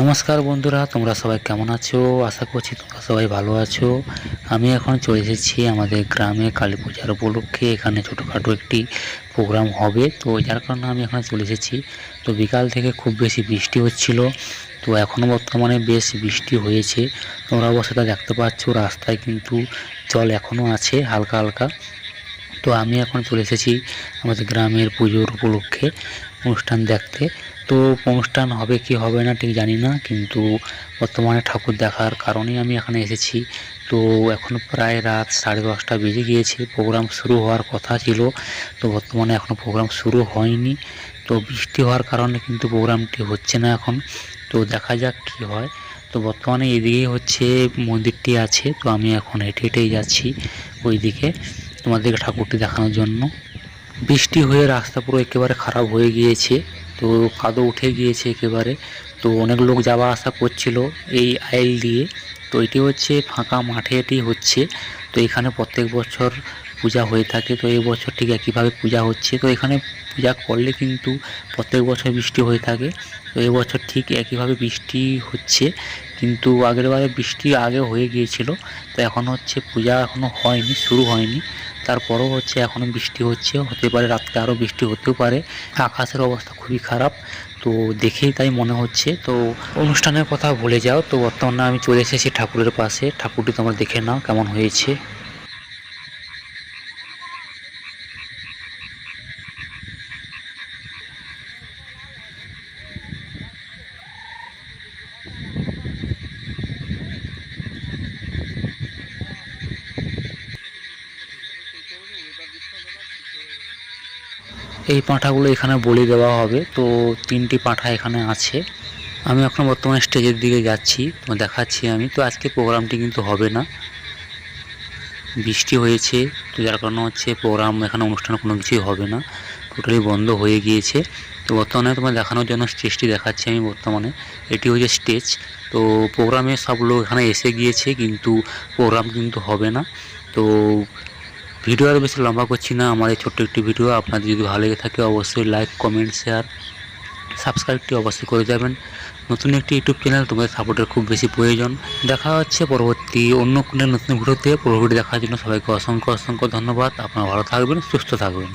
নমস্কার বন্ধুরা, তোমরা সবাই কেমন আছো? আশা করছি তোমরা সবাই ভালো আছো। আমি এখন চলে এসেছি আমাদের গ্রামে কালী পূজার উপলক্ষে। এখানে ছোটোখাটো একটি প্রোগ্রাম হবে। তো যার কারণে আমি এখানে চলে এসেছি। তো বিকাল থেকে খুব বেশি বৃষ্টি হচ্ছিল। তো এখনও বর্তমানে বেশ বৃষ্টি হয়েছে। তোমরা অবশ্য সেটা দেখতে পাচ্ছ, রাস্তায় কিন্তু জল এখনও আছে, হালকা হালকা। তো আমি এখন চলে এসেছি আমাদের গ্রামের পুজোর উপলক্ষে। অনুষ্ঠান দেখতে। তো অনুষ্ঠান হবে কি হবে না ঠিক জানি না, কিন্তু বর্তমানে ঠাকুর দেখার কারণেই আমি এখানে এসেছি। তো এখন প্রায় রাত সাড়ে দশটা বেজে গিয়েছে, প্রোগ্রাম শুরু হওয়ার কথা ছিল। তো বর্তমানে এখনও প্রোগ্রাম শুরু হয়নি। তো বৃষ্টি হওয়ার কারণে কিন্তু প্রোগ্রামটি হচ্ছে না এখন। তো দেখা যাক কি হয়। তো বর্তমানে এদিকেই হচ্ছে মন্দিরটি আছে, তো আমি এখন হেঁটে হেঁটেই যাচ্ছি ওইদিকে তোমাদেরকে ঠাকুরটি দেখানোর জন্য। বৃষ্টি হয়ে রাস্তা পুরো একেবারে খারাপ হয়ে গিয়েছে, তো কাদো উঠে গিয়েছে একেবারে। তো অনেক লোক যাওয়া আসা করছিল এই আইল দিয়ে। তো এটি হচ্ছে ফাঁকা মাঠে এটি হচ্ছে। তো এখানে প্রত্যেক বছর পূজা হয়ে থাকে, তো এই বছর ঠিক একইভাবে পূজা হচ্ছে। তো এখানে পূজা করলে কিন্তু প্রত্যেক বছর বৃষ্টি হয়ে থাকে। তো এই বছর ঠিক একইভাবে বৃষ্টি হচ্ছে, কিন্তু আগের বারে বৃষ্টি আগে হয়ে গিয়েছিল। তো এখন হচ্ছে পূজা এখনও হয়নি, শুরু হয়নি। তারপরও হচ্ছে এখনও বৃষ্টি হচ্ছে, হতে পারে রাত্রে আরও বৃষ্টি হতেও পারে। আকাশের অবস্থা খুবই খারাপ, তো দেখেই তাই মনে হচ্ছে। তো অনুষ্ঠানের কথা ভুলে যাও, তো বর্তমানে আমি চলে এসেছি ঠাকুরের পাশে। ঠাকুরটি তোমরা দেখে নাও কেমন হয়েছে। এই পাঁঠাগুলো এখানে বলি দেওয়া হবে। তো তিনটি পাঁঠা এখানে আছে। আমি এখন বর্তমানে স্টেজের দিকে যাচ্ছি তো দেখাচ্ছি আমি। তো আজকে প্রোগ্রামটি কিন্তু হবে না। বৃষ্টি হয়েছে, তো যার কারণে হচ্ছে প্রোগ্রাম এখানে অনুষ্ঠান কোনো কিছুই হবে না। টোটালি বন্ধ হয়ে গিয়েছে। তো বর্তমানে তোমার দেখানোর জন্য স্টেজটি দেখাচ্ছি আমি বর্তমানে। এটি হচ্ছে স্টেজ। তো প্রোগ্রামে সব লোক এখানে এসে গিয়েছে, কিন্তু প্রোগ্রাম কিন্তু হবে না। তো ভিডিও আর বেশি লম্বা করছি না, আমার এই ছোট্ট একটি ভিডিও। আপনাদের যদি ভালো লেগে থাকে অবশ্যই লাইক কমেন্ট শেয়ার সাবস্ক্রাইবটি অবশ্যই করে যাবেন। নতুন একটি ইউটিউব চ্যানেল তোমাদের সাপোর্টের খুব বেশি প্রয়োজন। দেখা হচ্ছে পরবর্তী অন্য কোনো নতুন ভিডিওতে। পরবর্তী দেখার জন্য সবাইকে অসংখ্য অসংখ্য ধন্যবাদ। আপনারা ভালো থাকবেন, সুস্থ থাকবেন।